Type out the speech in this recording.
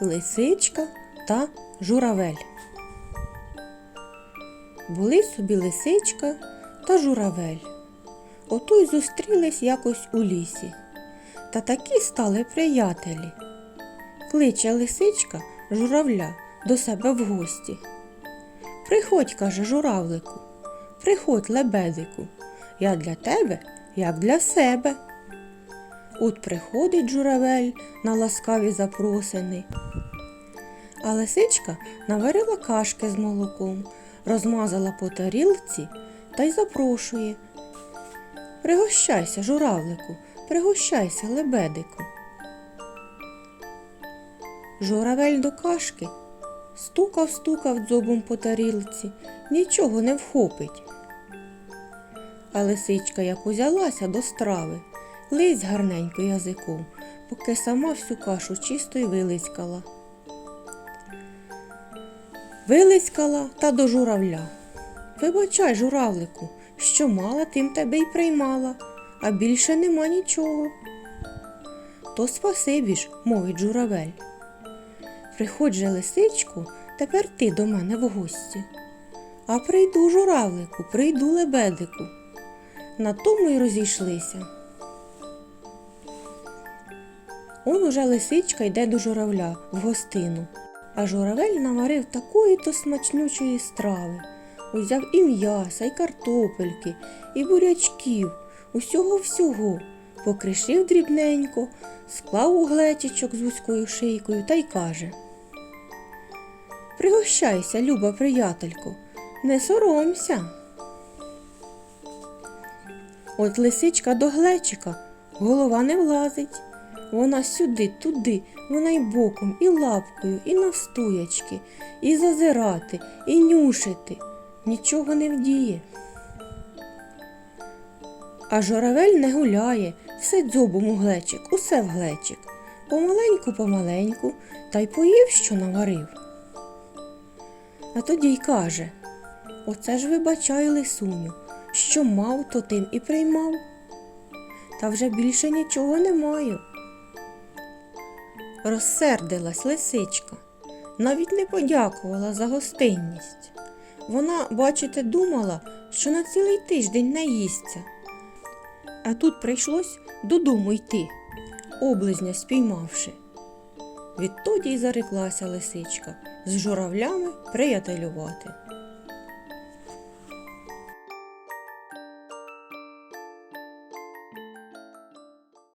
Лисичка та журавель. Були собі лисичка та журавель. Ото й зустрілись якось у лісі. Та такі стали приятелі. Кличе лисичка журавля до себе в гості. Приходь, каже журавлику, приходь, лебедику, я для тебе, як для себе. От приходить журавель на ласкаві запросини. А лисичка наварила кашки з молоком, розмазала по тарілці та й запрошує. Пригощайся, журавлику, пригощайся, лебедику. Журавель до кашки стукав, стукав дзобом по тарілці, нічого не вхопить. А лисичка як узялася до страви, лись гарненько язиком, поки сама всю кашу чисто й вилискала. Вилискала та до журавля. Вибачай, журавлику, що мала, тим тебе й приймала, а більше нема нічого. То спасибі ж, мовить журавель. Приходь же, лисичку, тепер ти до мене в гості. А прийду, журавлику, прийду лебедику. На тому й розійшлися. Он уже лисичка йде до журавля в гостину, а журавель наварив такої то смачнючої страви. Узяв і м'яса, і картопельки, і бурячків, усього всього, покришив дрібненько, склав у глечичок з вузькою шийкою та й каже. Пригощайся, люба приятелько, не соромся. От лисичка до глечика голова не влазить. Вона сюди, туди, вона й боком, і лапкою, і навстоячки, і зазирати, і нюшити. Нічого не вдіє. А журавель не гуляє, все дзьобом у глечик, усе в глечик. Помаленьку, помаленьку, та й поїв, що наварив. А тоді й каже Оце ж вибачай, лисуню, що мав, то тим і приймав. Та вже більше нічого не маю. Розсердилась лисичка, навіть не подякувала за гостинність. Вона, бачите, думала, що на цілий тиждень наїсться. А тут прийшлось додому йти, облизня спіймавши. Відтоді й зареклася лисичка з журавлями приятелювати.